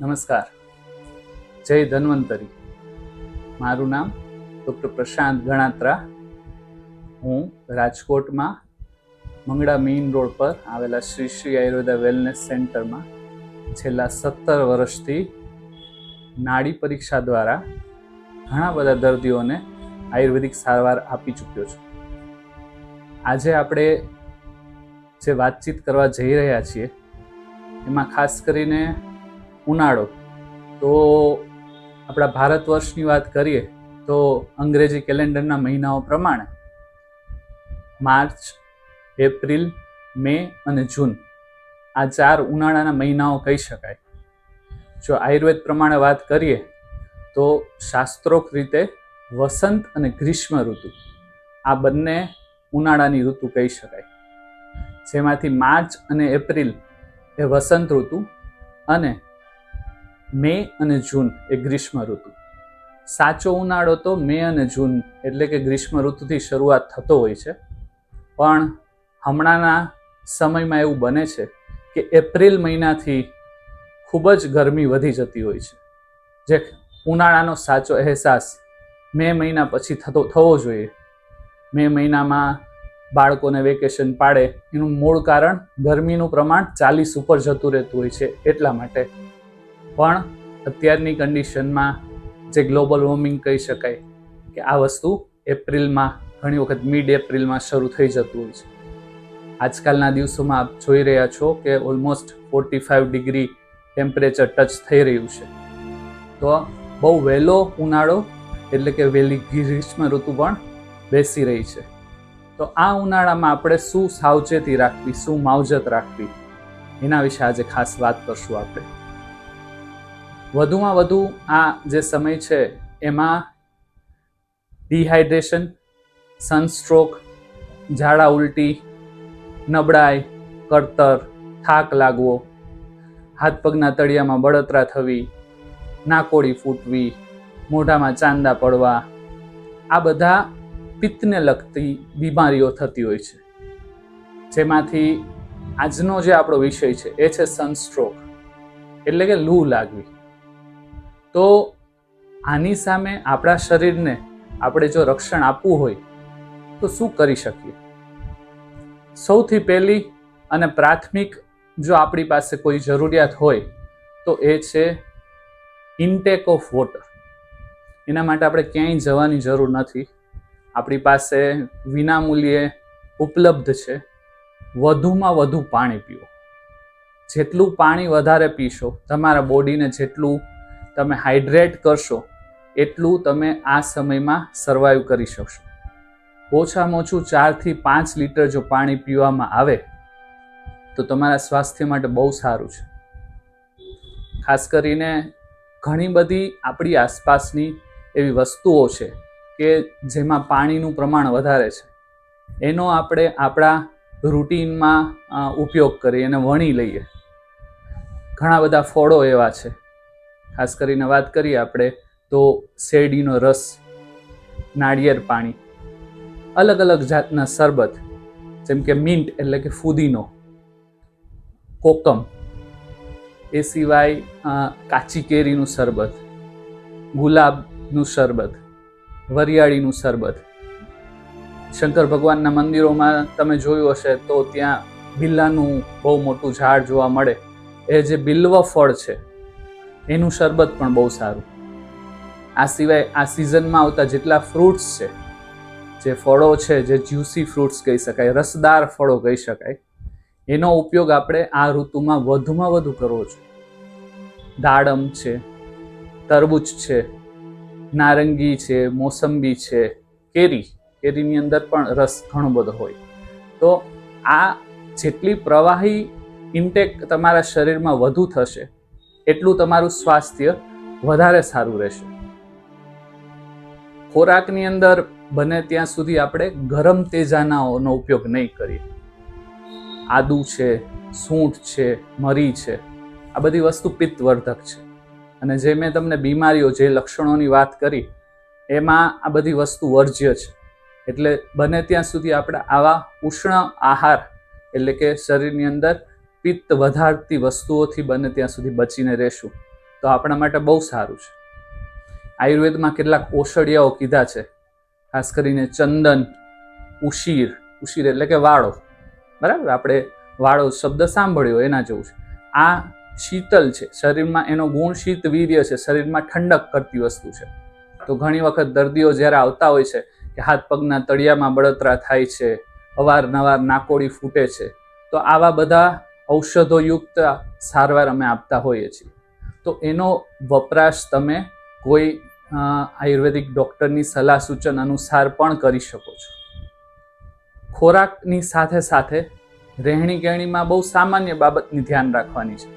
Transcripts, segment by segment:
નમસ્કાર. જય ધન્વંતરી. મારું નામ ડૉક્ટર પ્રશાંત ગણાત્રા. હું રાજકોટમાં મંગળા મેઇન રોડ પર આવેલા શ્રી શ્રી આયુર્વેદા વેલનેસ સેન્ટરમાં છેલ્લા સત્તર વર્ષથી નાડી પરીક્ષા દ્વારા ઘણા બધા દર્દીઓને આયુર્વેદિક સારવાર આપી ચૂક્યો છું. આજે આપણે જે વાતચીત કરવા જઈ રહ્યા છીએ, એમાં ખાસ કરીને ઉનાળો. તો આપણા ભારત વર્ષની વાત કરીએ, તો અંગ્રેજી કેલેન્ડરના મહિનાઓ પ્રમાણે માર્ચ, એપ્રિલ, મે અને જૂન આ ચાર ઉનાળાના મહિનાઓ કહી શકાય. જો આયુર્વેદ પ્રમાણે વાત કરીએ, તો શાસ્ત્રોક્ત રીતે વસંત અને ગ્રીષ્મ ઋતુ આ બંને ઉનાળાની ઋતુ કહી શકાય. જેમાંથી માર્ચ અને એપ્રિલ એ વસંત ઋતુ અને મે અને જૂન એ ગ્રીષ્મ ઋતુ. સાચો ઉનાળો તો મે અને જૂન એટલે કે ગ્રીષ્મ ઋતુથી શરૂઆત થતો હોય છે. પણ હમણાંના સમયમાં એવું બને છે કે એપ્રિલ મહિનાથી ખૂબ જ ગરમી વધી જતી હોય છે. જે ઉનાળાનો સાચો અહેસાસ મે મહિના પછી થતો, થવો જોઈએ. મે મહિનામાં બાળકોને વેકેશન પાડે, એનું મૂળ કારણ ગરમીનું પ્રમાણ ચાલીસ ઉપર જતું રહેતું હોય છે એટલા માટે પણ અત્યારની કન્ડિશનમાં જે ગ્લોબલ વોર્મિંગ કહી શકાય કે આ વસ્તુ એપ્રિલમાં, ઘણી વખત મિડ એપ્રિલમાં શરૂ થઈ જતું હોય છે. આજકાલના દિવસોમાં આપ જોઈ રહ્યા છો કે almost forty five degree temperature touch થઈ રહ્યું છે. તો બહુ વહેલો ઉનાળો એટલે કે વહેલી ગ્રીષ્મ ઋતુ પણ બેસી રહી છે. તો આ ઉનાળામાં આપણે શું સાવચેતી રાખવી, શું માવજત રાખવી, એના વિશે આજે ખાસ વાત કરશું આપણે. વધુમાં વધુ આ જે સમય છે, એમાં ડિહાઇડ્રેશન સનસ્ટ્રોક ઝાડા ઉલટી, નબળાઈ, કળતર, થાક લાગવો, હાથ પગના તળિયામાં બળતરા થવી નાકોડી ફૂટવી, મોઢામાં ચાંદા પડવા, આ બધા પિત્તને લગતી બીમારીઓ થતી હોય છે. જેમાંથી આજનો જે આપણો વિષય છે, એ છે સનસ્ટ્રોક એટલે કે લૂ લાગવી. તો આની સામે આપણા શરીરને આપણે જો રક્ષણ આપવું હોય, તો શું કરી શકીએ? સૌથી પહેલી અને પ્રાથમિક જો આપણી પાસે કોઈ જરૂરિયાત હોય, તો એ છે ઇન્ટેક ઓફ વોટર એના માટે આપણે ક્યાંય જવાની જરૂર નથી. આપણી પાસે વિનામૂલ્યે ઉપલબ્ધ છે, વધુમાં વધુ પાણી પીવો જેટલું પાણી વધારે પીશો, તમારા બોડીને જેટલું તમે હાઇડ્રેટ કરશો, એટલું તમે આ સમયમાં સર્વાઈવ કરી શકશો. ઓછામાં ઓછું ચારથી પાંચ લીટર જો પાણી પીવામાં આવે, તો તમારા સ્વાસ્થ્ય માટે બહુ સારું છે. ખાસ કરીને ઘણી બધી આપણી આસપાસની એવી વસ્તુઓ છે કે જેમાં પાણીનું પ્રમાણ વધારે છે. એનો આપણે આપણા રૂટીનમાં ઉપયોગ કરીએ અને વણી લઈએ. ઘણા બધા ફળો એવા છે. ખાસ કરીને વાત કરીએ આપણે, તો શેરડીનો રસ, નાળિયેર પાણી, અલગ અલગ જાતના શરબત, જેમ કે મિન્ટ એટલે કે ફુદીનો, કોકમ, એ સિવાય કાચી કેરીનું શરબત, ગુલાબનું શરબત, વરિયાળીનું શરબત. શંકર ભગવાનના મંદિરોમાં તમે જોયું હશે તો ત્યાં બિલ્લાનું બહુ મોટું ઝાડ જોવા મળે. એ જે બિલ્વ ફળ છે એનું શરબત પણ બહુ સારું. આ સિવાય આ સિઝનમાં આવતા જેટલા ફ્રૂટ્સ છે, જે ફળો છે, જે જ્યુસી ફ્રૂટ્સ કહી શકાય, રસદાર ફળો કહી શકાય, એનો ઉપયોગ આપણે આ ઋતુમાં વધુમાં વધુ કરવો જોઈએ. દાડમ છે, તરબૂચ છે, નારંગી છે, મોસંબી છે, કેરી, કેરીની અંદર પણ રસ ઘણો બધો હોય. તો આ જેટલી પ્રવાહી ઇન્ટેક તમારા શરીરમાં વધુ થશે એટલું તમારું સ્વાસ્થ્ય વધારે સારું રહેશે. ખોરાકની અંદર બને ત્યાં સુધી આપણે ગરમ તેજાનાઓનો ઉપયોગ નહીં કરીએ. આદુ છે, સૂંઠ છે, મરી છે, આ બધી વસ્તુ પિત્તવર્ધક છે. અને જે મેં તમને બીમારીઓ જે લક્ષણોની વાત કરી, એમાં આ બધી વસ્તુ વર્જ્ય છે. એટલે બને ત્યાં સુધી આપણે આવા ઉષ્ણ આહાર, એટલે કે શરીરની અંદર પિત્ત વધારતી વસ્તુઓથી બને ત્યાં સુધી બચીને રહેશું. તો આપણા માટે બહુ સારું છે. આયુર્વેદમાં કેટલાક ઔષધિયાઓ કીધા છે. ખાસ કરીને ચંદન, ઉશીર ઉશીર એટલે કે વાળો. બરાબર? આપણે વાળો શબ્દ સાંભળ્યો, એના જેવું છે. આ શીતલ છે. શરીરમાં એનો ગુણ શીત વીર્ય છે. શરીરમાં ઠંડક કરતી વસ્તુ છે. તો ઘણી વખત દર્દીઓ જ્યારે આવતા હોય છે કે હાથ પગના તળિયામાં બળતરા થાય છે, અવારનવાર નાકોડી ફૂટે છે, તો આવા બધા ઔષધોયુક્ત સારવાર અમે આપતા હોઈએ છીએ. તો એનો વપરાશ તમે કોઈ આયુર્વેદિક ડૉક્ટરની સલાહ સૂચન અનુસાર પણ કરી શકો છો. ખોરાકની સાથે સાથે રહેણી કહેણીમાં બહુ સામાન્ય બાબતની ધ્યાન રાખવાની છે.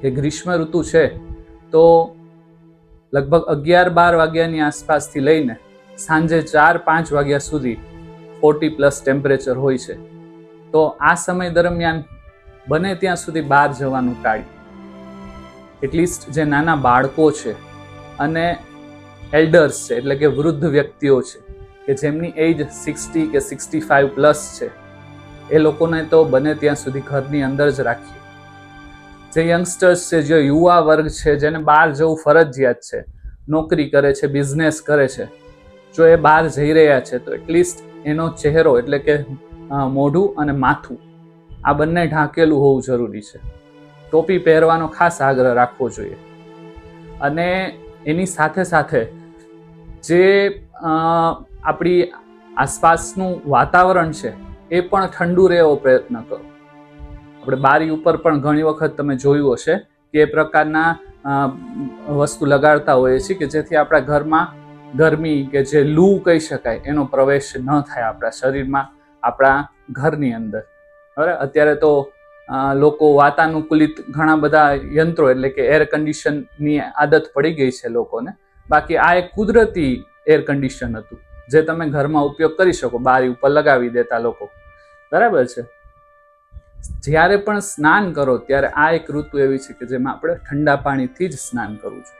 કે ગ્રીષ્મ ઋતુ છે, તો લગભગ અગિયાર બાર વાગ્યાની આસપાસથી લઈને સાંજે ચાર પાંચ વાગ્યા સુધી ફોર્ટી પ્લસ ટેમ્પરેચર હોય છે. તો આ સમય દરમિયાન બને ત્યાં સુધી બહાર જવાનું ટાળી એટલીસ્ટ જે નાના બાળકો છે અને એલ્ડર્સ છે, એટલે કે વૃદ્ધ વ્યક્તિઓ છે, કે જેમની એજ સિક્સટી કે સિક્સટી ફાઇવ પ્લસ છે, એ લોકોને તો બને ત્યાં સુધી ઘરની અંદર જ રાખીએ. જે યંગસ્ટર્સ છે, જે યુવા વર્ગ છે, જેને બહાર જવું ફરજિયાત છે, નોકરી કરે છે બિઝનેસ કરે છે, જો એ બહાર જઈ રહ્યા છે, તો એટલીસ્ટ એનો ચહેરો એટલે કે મોઢું અને માથું આ બંને ઢાંકેલું હોવું જરૂરી છે. ટોપી પહેરવાનો ખાસ આગ્રહ રાખવો જોઈએ. અને એની સાથે સાથે જે આપણી આસપાસનું વાતાવરણ છે, એ પણ ઠંડુ રહેવો પ્રયત્ન કરો. આપણે બારી ઉપર પણ ઘણી વખત તમે જોયું હશે કે એ પ્રકારના વસ્તુ લગાડતા હોઈએ છીએ કે જેથી આપણા ઘરમાં ગરમી કે જે લૂ કહી શકાય એનો પ્રવેશ ન થાય આપણા શરીરમાં, આપણા ઘરની અંદર. બરાબર અત્યારે તો લોકો વાતાનુકૂલિત ઘણા બધા યંત્રો એટલે કે એર કન્ડિશનની આદત પડી ગઈ છે લોકોને. બાકી આ એક કુદરતી એર કન્ડિશન હતું, જે તમે ઘરમાં ઉપયોગ કરી શકો, બારી ઉપર લગાવી દેતા લોકો. બરાબર છે? જ્યારે પણ સ્નાન કરો, ત્યારે આ એક ઋતુ એવી છે કે જેમાં આપણે ઠંડા પાણીથી જ સ્નાન કરવું છે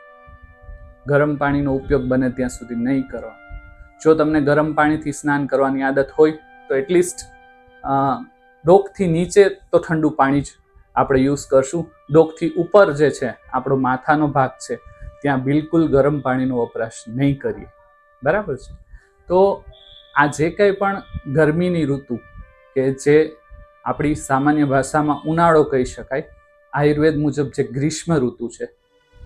ગરમ પાણીનો ઉપયોગ બને ત્યાં સુધી નહીં કરવા જો તમને ગરમ પાણીથી સ્નાન કરવાની આદત હોય, તો એટલીસ્ટ ડોકથી નીચે તો ઠંડુ પાણી જ આપણે યુઝ કરશું. ડોકથી ઉપર જે છે, આપણો માથાનો ભાગ છે, ત્યાં બિલકુલ ગરમ પાણીનો વપરાશ નહીં કરીએ. બરાબર છે? તો આ જે કંઈ પણ ગરમીની ઋતુ કે જે આપણી સામાન્ય ભાષામાં ઉનાળો કહી શકાય, આયુર્વેદ મુજબ જે ગ્રીષ્મ ઋતુ છે,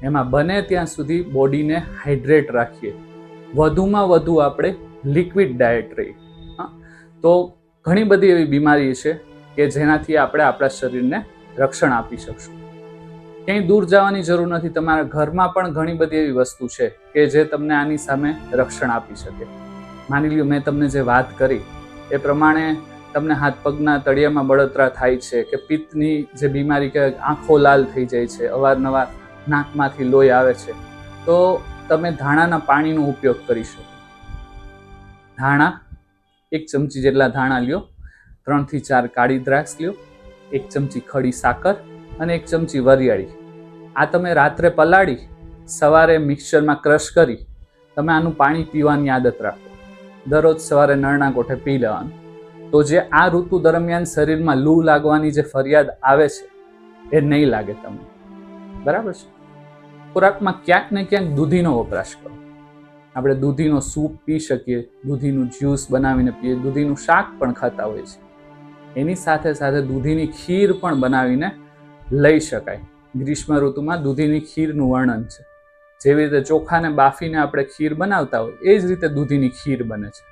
એમાં બને ત્યાં સુધી બોડીને હાઇડ્રેટ રાખીએ. વધુમાં વધુ આપણે લિક્વિડ ડાયટ રહીએ. તો ઘણી બધી એવી બીમારી છે કે જેનાથી આપણે આપણા શરીરને રક્ષણ આપી શકશું. ક્યાંય દૂર જવાની જરૂર નથી. તમારા ઘરમાં પણ ઘણી બધી એવી વસ્તુ છે કે જે તમને આની સામે રક્ષણ આપી શકે. માની લ્યો, મેં તમને જે વાત કરી, એ પ્રમાણે તમને હાથ પગના તળિયામાં બળતરા થાય છે કે પિત્તની જે બીમારી કે આંખો લાલ થઈ જાય છે, અવારનવાર નાકમાંથી લોહી આવે છે, તો તમે ધાણાના પાણીનો ઉપયોગ કરી શકો. ધાણા, એક ચમચી જેટલા ધાણા લ્યો ત્રણથી ચાર કાળી દ્રાક્ષ લ્યો, એક ચમચી ખડી સાકર અને એક ચમચી વરિયાળી. આ તમે રાત્રે પલાળી, સવારે મિક્સચરમાં ક્રશ કરી, તમે આનું પાણી પીવાની આદત રાખો. દરરોજ સવારે નળના કોઠે પી લેવાનું. તો જે આ ઋતુ દરમિયાન શરીરમાં લૂ લાગવાની જે ફરિયાદ આવે છે, એ નહીં લાગે તમને. બરાબર છે? ખોરાકમાં ક્યાંક ને ક્યાંક દૂધીનો વપરાશ કરો. આપણે દૂધીનો સૂપ પી શકીએ, દૂધીનું જ્યુસ બનાવીને પીએ, દૂધીનું શાક પણ ખાતા હોય છે એની સાથે સાથે દૂધીની ખીર પણ બનાવીને લઈ શકાય. ગ્રીષ્મ ઋતુમાં દૂધીની ખીરનું વર્ણન છે. જેવી રીતે ચોખાને બાફીને આપણે ખીર બનાવતા હોય, એ જ રીતે દૂધીની ખીર બને છે.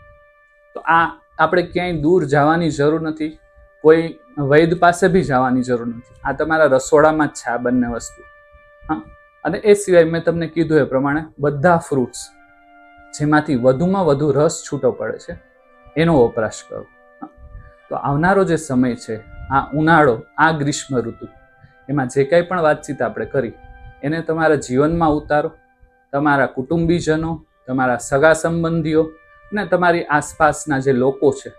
તો આ આપણે ક્યાંય દૂર જવાની જરૂર નથી. કોઈ વૈદ પાસે બી જવાની જરૂર નથી. આ તમારા રસોડામાં જ છે આ બંને વસ્તુ. હા? અને એ સિવાય મેં તમને કીધું એ પ્રમાણે બધા ફ્રૂટ્સ જેમાંથી વધુમાં વધુ રસ છૂટો પડે છે, એનો વપરાશ કરો. તો આવનારો જે સમય છે, આ ઉનાળો, આ ગ્રીષ્મ ઋતુ, એમાં જે કંઈ પણ વાતચીત આપણે કરી, એને તમારા જીવનમાં ઉતારો, તમારા કુટુંબીજનો, તમારા સગા સંબંધીઓ અને તમારી આસપાસના જે લોકો છે,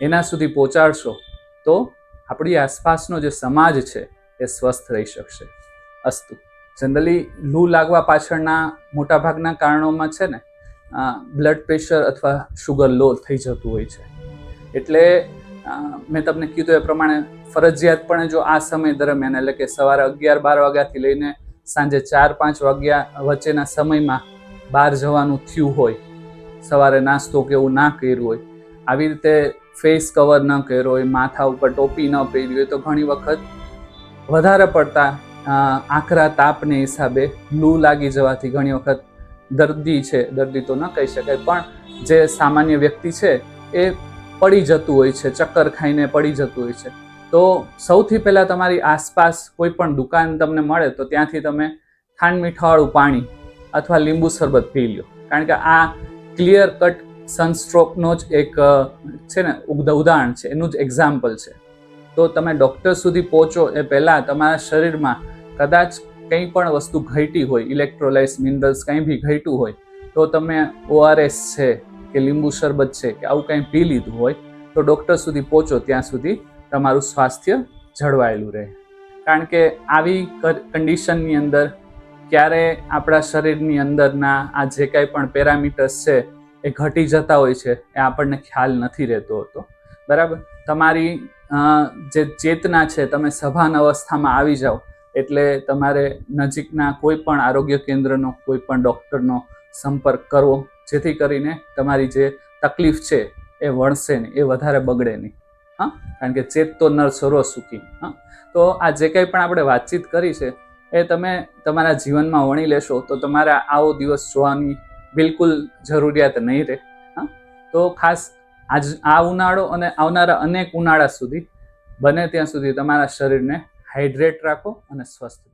એના સુધી પહોંચાડશો, તો આપણી આસપાસનો જે સમાજ છે, એ સ્વસ્થ રહી શકશે. અસ્તુ. જનરલી લૂ લાગવા પાછળના મોટાભાગના કારણોમાં છે ને બ્લડ પ્રેશર અથવા શુગર લો થઈ જતું હોય છે. એટલે મેં તમને કીધું એ પ્રમાણે ફરજિયાતપણે જો આ સમય દરમિયાન, એટલે કે સવારે અગિયાર બાર વાગ્યાથી લઈને સાંજે ચાર પાંચ વાગ્યા વચ્ચેના સમયમાં બહાર જવાનું થયું હોય, સવારે નાસ્તો કે એવું ના કર્યું હોય, આવી રીતે ફેસ કવર ન કર્યો હોય, માથા ઉપર ટોપી ન પહેરી હોય, તો ઘણી વખત વધારે પડતા આકરા તાપને હિસાબે લૂ લાગી જવાથી ઘણી વખત દર્દી છે, દર્દી તો ન કહી શકાય, પણ જે સામાન્ય વ્યક્તિ છે એ પડી જતું હોય છે, ચક્કર ખાઈને પડી જતું હોય છે. તો સૌથી પહેલાં તમારી આસપાસ કોઈ પણ દુકાન તમને મળે તો ત્યાંથી તમે ખાંડ મીઠાવાળું પાણી અથવા લીંબુ શરબત પી લો કારણ કે આ ક્લિયર કટ સનસ્ટ્રોકનો જ એક છે ને, ઉદ- ઉદાહરણ છે. એનું જ એક્ઝામ્પલ છે. તો તમે ડૉક્ટર સુધી પહોંચો એ પહેલાં તમારા શરીરમાં કદાચ કંઈ પણ વસ્તુ ઘટી હોય ઇલેક્ટ્રોલાઇટ્સ મિનરલ્સ કંઈ બી ઘટ્યું હોય, તો તમે ઓઆરએસ છે કે લીંબુ શરબત છે કે આવું કંઈ પી લીધું હોય, તો ડૉક્ટર સુધી પહોંચો, ત્યાં સુધી તમારું સ્વાસ્થ્ય જળવાયેલું રહે. કારણ કે આવી કન્ડિશનની અંદર, ક્યારે આપણા શરીરની અંદરના આ જે કાંઈ પણ પેરામીટર્સ છે, એ ઘટી જતા હોય છે, એ આપણને ખ્યાલ નથી રહેતો હોતો. બરાબર? તમારી જે ચેતના છે, તમે સભાન અવસ્થામાં આવી જાઓ, એટલે તમારે નજીકના કોઈ પણ આરોગ્ય કેન્દ્રનો, કોઈ પણ ડૉક્ટરનો સંપર્ક કરવો જેથી કરીને તમારી જે તકલીફ છે એ વણશે નહીં, એ વધારે બગડે નહીં. હા? કારણ કે ચેત તો નર સર્વ સુખી. હા? તો આ જે કંઈ પણ આપણે વાતચીત કરી છે, એ તમે તમારા જીવનમાં વણી લેશો તો તમારે આવો દિવસ જોવાની બિલકુલ જરૂરિયાત નહીં રહે. હા? તો ખાસ આજ, આ ઉનાળો અને આવનારા અનેક ઉનાળા સુધી, બને ત્યાં સુધી તમારા શરીરને હાઇડ્રેટ રાખો અને સ્વસ્થ